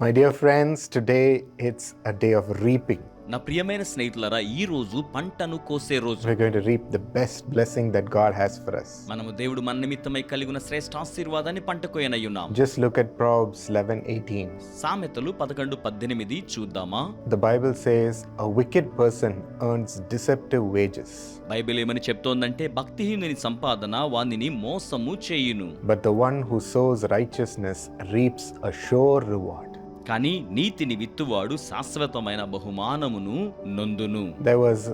My dear friends today it's a day of reaping నా ప్రియమైన స్నేహితులరా ఈ రోజు పంటను కోసే రోజు. We going to reap the best blessing that God has for us. మనము దేవుడు మన నిమిత్తమై కలిగిన శ్రేష్ఠ ఆశీర్వాదాన్ని పంట కోయనై ఉన్నాం జస్ట్ లుక్ అట్ ప్రోబ్స్ 11:18 సామెతలు 11:18 చూద్దామా? The Bible says a wicked person earns deceptive wages Bible ఏమని చెప్తోందంటే భక్తిహీనుని సంపాదన వానిని మోసము చేయును. But the one who sows righteousness reaps a sure reward కానీ నీతిని విత్తువాడు శాశ్వతమైన బహుమానమును నందును. There was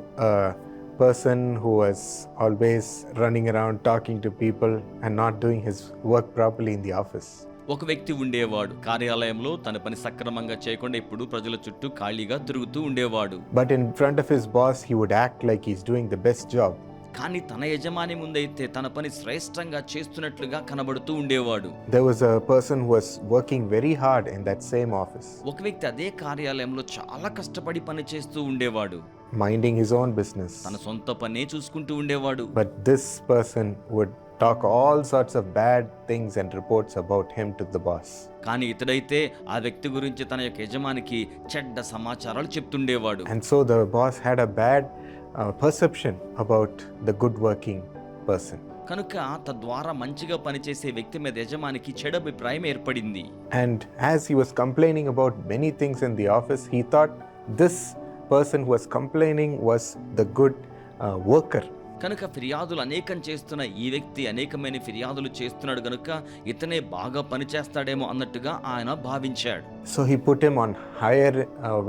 person who was always running around talking to people and not doing his work properly in the office ఒక వ్యక్తి ఉండేవాడు. కార్యాలయంలో తన పని సక్రమంగా చేయకుండా ఇప్పుడు ప్రజల చుట్టూ ఖాళీగా తిరుగుతూ ఉండేవాడు. But in front of his boss he would act like he's doing the best job కానీ తన యజమాని ముందైతే తన పని శ్రేష్టంగా చేస్తున్నట్లుగా కనబడుతూ ఉండేవాడు There was a person who was working very hard in that same office, ఒక వ్యక్తి అదే కార్యాలయంలో చాలా కష్టపడి పని చేస్తూ ఉండేవాడు minding his own business. తన సొంత పనే చూసుకుంటూ ఉండేవాడు But this person would talk all sorts of bad things and reports about him to the boss. కానీ ఇతడైతే ఆ వ్యక్తి గురించి తన యొక్క యజమానికి చెడ్డ సమాచారాలు చెప్తుండేవాడు And so the boss had a bad uh, perception about the good working person. కనుక తద్వారా మంచిగా పనిచేసే వ్యక్తి మీద యజమానికి చెడు అభిప్రాయం ఏర్పడింది And as he was complaining about many things in the office, he thought this person who was complaining was the good uh, worker. కనుక ఫిర్యాదులు అనేకం చేస్తున్న ఈ వ్యక్తి అనేకమైన ఫిర్యాదులు చేస్తున్నాడు కనుక ఇతనే బాగా పనిచేస్తాడేమో అన్నట్టుగా ఆయన భావించాడు. So he put him on higher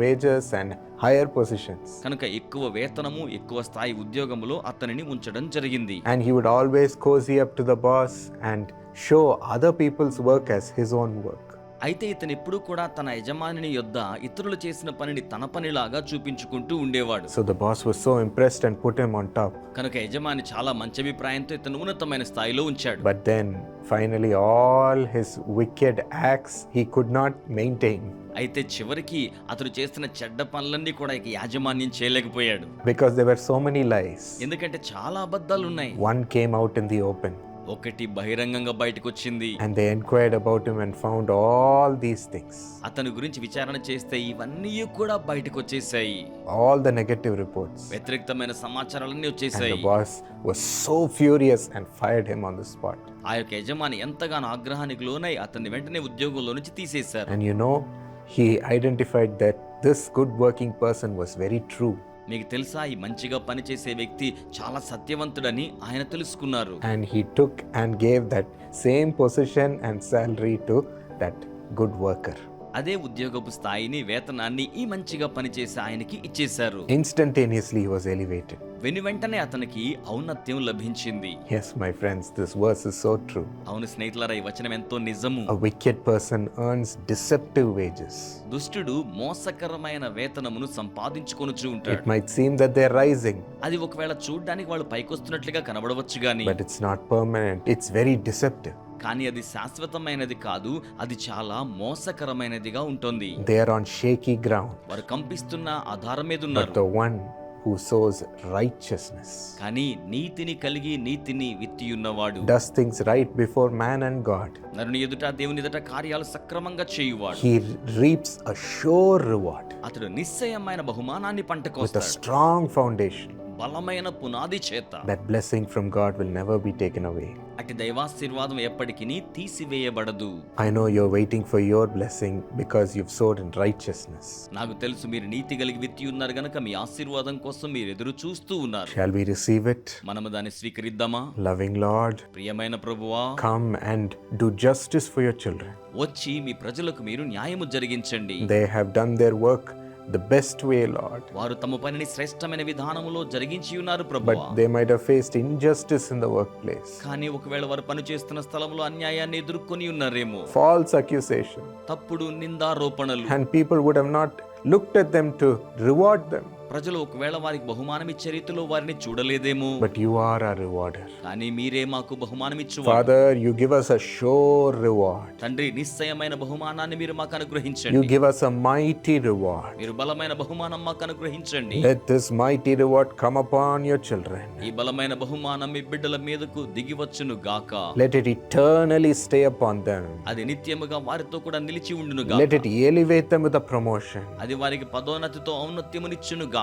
wages and higher positions కనుక ఎక్కువ వేతనము ఎక్కువ స్థాయి ఉద్యోగములో అతనిని ఉంచడం జరిగింది. And he would always cozy up to the boss and show other people's work as his own work అయితే ఇతను ఎప్పుడూ కూడా తన యజమానిని యొద్ద ఇతరులు చేసిన పనిని తన పనిలాగా చూపించుకుంటూ ఉండేవాడు So the boss was so impressed and put him on top. కనుక యజమాని చాలా మంచి అభిప్రాయంతో ఇతను ఉన్నతమైన స్థాయిలో ఉంచాడు But then finally, all his wicked acts he could not maintain అయితే చివరికి అతడు చేస్తున్న చెడ్డ పనులన్నీ కూడా ఇక యాజమాన్యం చేయలేకపోయాడు because there were so many lies. ఎందుకంటే చాలా అబద్ధాలు ఉన్నాయి One came out in the open. ఒకటి బహిరంగంగా బయటకు వచ్చింది and they enquired about him and found all these things అతను గురించి విచారణ చేస్తే ఇవన్నీ కూడా బయటకు వచ్చేసాయి ఆల్ ద నెగటివ్ రిపోర్ట్స్ వ్యతిరేకతమైన సమాచారాలన్నీ వచ్చేసాయి and boss was so furious and fired him on the spot ఆ యొక్క యజమాని ఎంతగానో ఆగ్రహానికి లోనై అతన్ని వెంటనే ఉద్యోగంలో నుంచి తీసేశారు. And you know he identified that this good working person was very true మీకు తెలుసా ఈ మంచిగా పనిచేసే వ్యక్తి చాలా సత్యవంతుడని ఆయన తెలుసుకున్నారు. And he took and gave that same position and salary to that good worker అదే ఉద్యోగపు స్థాయిని వేతనాన్ని ఈ మంచిగా పనిచేసే ఆయనకి ఇచ్చేశారు. ఇన్స్టంటేనియస్లీ వాజ్ ఎలివేటెడ్ వెను వెంటనే అతనికి ఔన్నత్యం లభించింది. Yes my friends this verse is అవును స్నేహితులారా ఈ వచనం ఎంతో నిజము. Wicked person earns deceptive wages దుష్టుడు మోసకరమైన వేతనమును సంపాదించుకొనుచు ఉంటాడు. Might seem that they rising అది ఒకవేళ చూడడానికి వాళ్ళు పైకొస్తున్నట్లుగా కనబడవచ్చు గానీ. But it's not permanent it's very deceptive కానీ అది శాశ్వతమైనది కాదు అది చాలా మోసకరమైనదిగా ఉంటుంది They are on shaky ground. వారు కంపిస్తున్న ఆధారం మీద ఉన్నారు one who sows righteousness కానీ నీతిని కలిగి నీతిని విత్తియున్నవాడు does things right before man and God. నరుని ఎదుట దేవుని ఎదుట కార్యాలు సక్రమంగా చేయువాడు He reaps a sure reward అతడు నిశ్చయమైన బహుమానాన్ని a పంటకొస్తాడు strong foundation. బలమైన పునాది చేత. That blessing from God will never be taken away అటు దైవాశీర్వాదం ఎప్పటికీ తీసివేయబడదు. I know you're waiting for your blessing because you've sowed in righteousness నాకు తెలుసు మీరు నీతి కలిగి విత్తి ఉన్నారు గనక మీ ఆశీర్వాదం కోసం మీరు ఎదురు చూస్తూ ఉన్నారు. షాల్ వి రిసీవ్ ఇట్ మనము దాన్ని స్వీకరిద్దామా? లవింగ్ లార్డ్ ప్రియమైన ప్రభువా come and do justice for your children వచ్చి మీ ప్రజలకు మీరు న్యాయము జరిగించండి. They have done their work the best way, Lord. వారు తమ పనిని శ్రేష్టమైన విధానములో జరిగించి ఉన్నారు ప్రభువా But they might have faced injustice in the workplace, కానీ ఒకవేళ వారు పని చేస్తున్న స్థలంలో అన్యాయాన్ని ఎదుర్కొని ఉన్నారేమో false accusation, తప్పుడు నిందారోపణలు and people would have not looked at them to reward them. ప్రజలు ఒకవేళ వారికి బహుమానం ఇచ్చే రీతిలో వారిని చూడలేదేమో but you are our rewarder. కానీ మీరే మాకు బహుమానం ఇచ్చు Father, you give us a sure reward. తండ్రి నిశ్చయమైన బహుమానాన్ని మీరు మాకు You అనుగ్రహించండి give us a mighty reward. మీరు బలమైన బహుమానం మాకు అనుగ్రహించండి Let this mighty reward come upon your children. ఈ బలమైన బహుమానం మీ బిడ్డల మీదకు దిగి వచ్చును గాక Let it eternally stay upon them. అది నిత్యముగా వారితో కూడా నిలిచి ఉండును Let గాక it elevate them with a promotion. అది వారికి పదోన్నతితో ఔన్నత్యమునిచ్చును గాక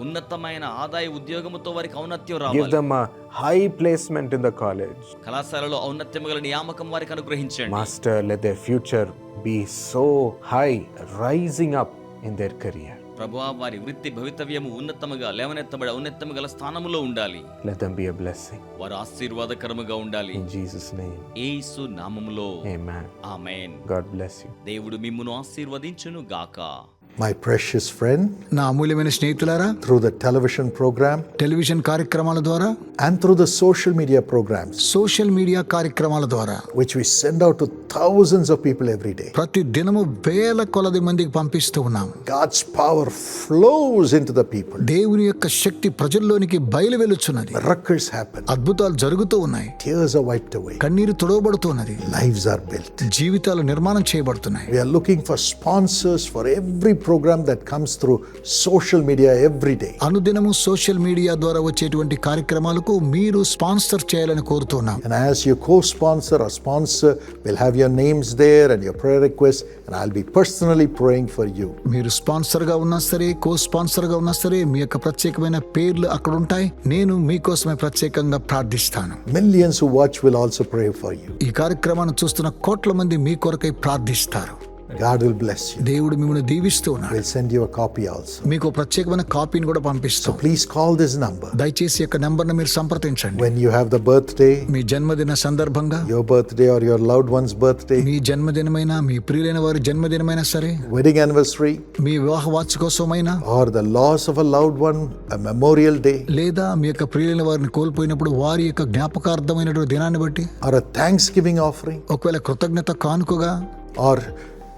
ఉన్నతమైన ఆదాయ ఉద్యోగముతో వారికి ఔన్నత్యం రావాలి. High placement in the college కళాశాలలో ఔన్నత్యం గల నియామకం వారికి అనుగ్రహించండి. Master let future be so high rising up in their career ప్రభువా వారి వృత్తి భవితవ్యము ఉన్నతముగా లేవనెత్తబడి ఔన్నత్యం గల స్థానములో ఉండాలి. లెట్ బి ఎ వారు ఆశీర్వాదకరముగా ఉండాలి. ఇన్ జీసస్ నేమ్ యేసు నామములో. ఆమేన్. ఆమేన్ గాడ్ దేవుడు మిమ్మును ఆశీర్వదించును గాకా My precious friend, నా అమూల్యమైన స్నేహితులారా through the television program television కార్యక్రమాల ద్వారా and through the social media programs, social media కార్యక్రమాల ద్వారా which we send out to thousands of people every day, ప్రతి దినము వేల కొలది మందికి పంపిస్తూ ఉన్నాం God's power flows into the people. దేవుని యొక్క శక్తి ప్రజల్లోనికి బయలు వెలుచున్నది Miracles happen, అద్భుతాలు జరుగుతూ ఉన్నాయి tears are wiped away, కన్నీరు తుడవబడుతున్నది lives are built. జీవితాలు నిర్మాణం చేయబడుతున్నాయి We are looking for sponsors for every programme that comes through social media every day అనుదినము సోషల్ మీడియా ద్వారా వచ్చేటువంటి కార్యక్రమాలకు మీరు స్పాన్సర్ చేయాలని కోరుతున్నాం. And you cosponsor uh will have your names there and your prayer request and I'll be personally praying for you మీరు sponsor ఉన్నా సరే కో స్పాన్సర్ ఉన్నా సరే మీ యొక్క ప్రత్యేకమైన పేర్లు అక్కడ ఉంటాయి. నేను మీ కోసమే ప్రత్యేకంగా ప్రార్థిస్తాను. Millions watch will also pray for you ఈ కార్యక్రమాన్ని చూస్తున్న కోట్ల మంది మీ కొరకై ప్రార్థిస్తారు. God will bless you. దేవుడు మిమ్మల్ని దీవిస్తూ ఉన్నాడు We'll send you a copy also. మీకు ప్రత్యేకమైన కాపీని కూడా పంపిస్తాం Please call this number దయచేసి ఈ యొక్క నెంబర్ను మీరు సంప్రదించండి when you have the birthday, మీ జన్మదిన సందర్భంగా your birthday or your loved one's birthday, మీ జన్మదినమైన మీ ప్రియులైన వారి జన్మదినమైనా సరే wedding anniversary, మీ వివాహ వార్షికోత్సవమైనా or the loss of a loved one, a memorial day, లేదా మీ యొక్క ప్రియులైన వారిని కోల్పోయినప్పుడు వారి యొక్క జ్ఞాపకార్థమైనటువంటి దినాన్ని బట్టి or a thanksgiving offering, ఒకవేళ కృతజ్ఞత కానుకగా or